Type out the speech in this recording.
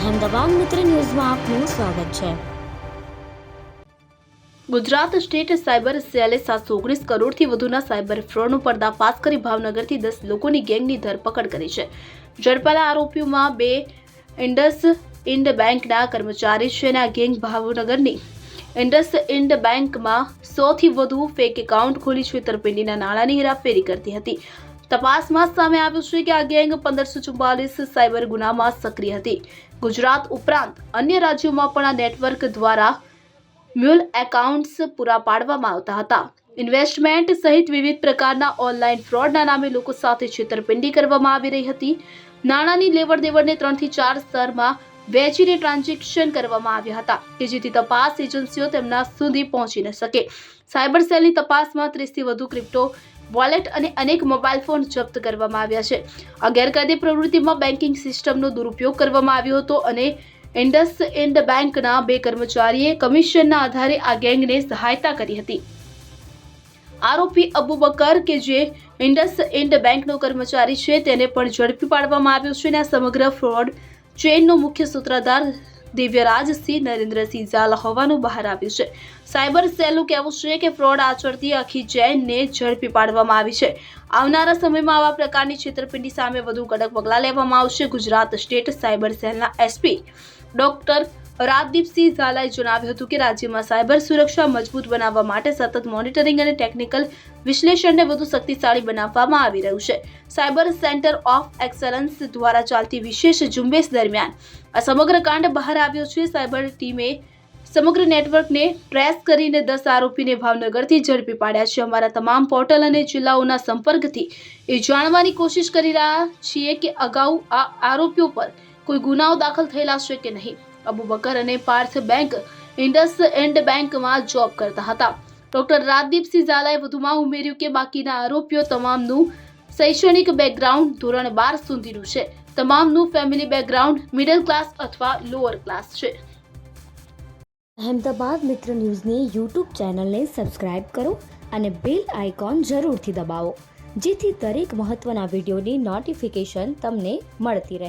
અહેમદાબાદ મિત્ર ન્યૂઝમાં આપનું સ્વાગત છે. ગુજરાત સ્ટેટ સાયબર સેલે સાતસો ઓગણીસ કરોડથી વધુના સાયબર ફ્રોડનો પર્દાફાશ કરી ભાવનગરથી દસ લોકોની ગેંગની ધરપકડ કરી છે. ઝડપાયેલા આરોપીઓમાં બે ઇન્ડસ ઇન્ડ બેંકના કર્મચારી છે અને આ ગેંગ ભાવનગરની ઇન્ડસ ઇન્ડ બેંકમાં સોથી વધુ ફેક એકાઉન્ટ ખોલી છેતરપિંડીના નાણાંની હેરાફેરી કરતી હતી. તપાસમાં સામે આવ્યું છે કે આ ગેંગ પંદરસો ચુમ્માલીસ સાયબર ગુનામાં સક્રિય હતી. ગુજરાત ઉપરાંત અન્ય રાજ્યોમાં પણ આ નેટવર્ક દ્વારા મ્યુલ એકાઉન્ટ્સ પૂરા પાડવામાં આવતા હતા. ઇન્વેસ્ટમેન્ટ સહિત વિવિધ પ્રકારના ઓનલાઈન ફ્રોડના નામે લોકો સાથે છેતરપિંડી કરવામાં આવી રહી હતી. નાણાંની લેવડ દેવડને ત્રણથી ચાર સ્તરમાં વેચીને ટ્રાન્ઝેક્શન કરવામાં આવ્યા હતા કે જેથી તપાસ એજન્સીઓ તેમના સુધી પહોંચી ન શકે. સાયબર સેલની તપાસમાં ત્રીસથી વધુ ક્રિપ્ટો વોલેટ અને અનેક મોબાઈલ ફોન જપ્ત કરવામાં આવ્યા છે. આ ગેરકાયદે પ્રવૃત્તિમાં બેન્કિંગ સિસ્ટમનો દુરુપયોગ કરવામાં આવ્યો હતો અને ઇન્ડસ ઇન્ડ બેંકના બે કર્મચારીએ કમિશનના આધારે આ ગેંગને સહાયતા કરી હતી. આરોપી અબુ બકર, કે જે ઇન્ડસ ઇન્ડ બેંકનો કર્મચારી છે, તેને પણ ઝડપી પાડવામાં આવ્યો છે અને આ સમગ્ર ફ્રોડ ચેઇનનો મુખ્ય સૂત્રધાર દિવ્યરાજસિંહ નરેન્દ્રસિંહ ઝાલા હોવાનું બહાર આવ્યું છે. સાયબર સેલનું કહેવું છે કે ફ્રોડ આચરતી આખી જૈનને ઝડપી પાડવામાં આવી છે. આવનારા સમયમાં આવા પ્રકારની છેતરપિંડી સામે વધુ કડક પગલાં લેવામાં આવશે ગુજરાત સ્ટેટ સાયબર સેલના એસપી ડોક્ટર રાજદીપસિંહ ઝાલાએ જણાવ્યું હતું કે રાજ્યમાં સાયબર સુરક્ષા મજબૂત બનાવવા માટે સતત મોનિટરિંગ અને ટેકનિકલ વિશ્લેષણને વધુ શક્તિશાળી બનાવવામાં આવી રહ્યું છે. સાયબર સેન્ટર ઓફ એક્સલન્સ દ્વારા ચાલતી વિશેષ ઝુંબેશ દરમિયાન આ સમગ્ર કાંડ બહાર આવ્યો છે. સાયબર ટીમે સમગ્ર નેટવર્કને ટ્રેસ કરીને દસ આરોપીને ભાવનગરથી ઝડપી પાડ્યા છે. અમારા તમામ પોર્ટલ અને જિલ્લાઓના સંપર્કથી એ જાણવાની કોશિશ કરી રહ્યા છીએ કે અગાઉ આ આરોપીઓ પર કોઈ ગુનાઓ દાખલ થયેલા છે કે નહીં. અબુ બકર અને પાર્થ બેંક ઇન્ડસ એન્ડ બેંકમાં જોબ કરતા હતા. ડોક્ટર રાજદીપસિંહ ઝાલાએ વધુમાં ઉમેર્યું કે બાકીના આરોપીઓ તમામનું શૈક્ષણિક બેકગ્રાઉન્ડ ધોરણ બાર સુધીનું છે. તમામનું ફેમિલી બેકગ્રાઉન્ડ મિડલ ક્લાસ અથવા લોઅર ક્લાસ છે. અહેમદાબાદ મિત્ર ન્યૂઝની યુટ્યુબ ચેનલને સબસ્ક્રાઇબ કરો અને બેલ આઇકોન જરૂરથી દબાવો, જેથી દરેક મહત્ત્વના વિડીયોની નોટિફિકેશન તમને મળતી રહે.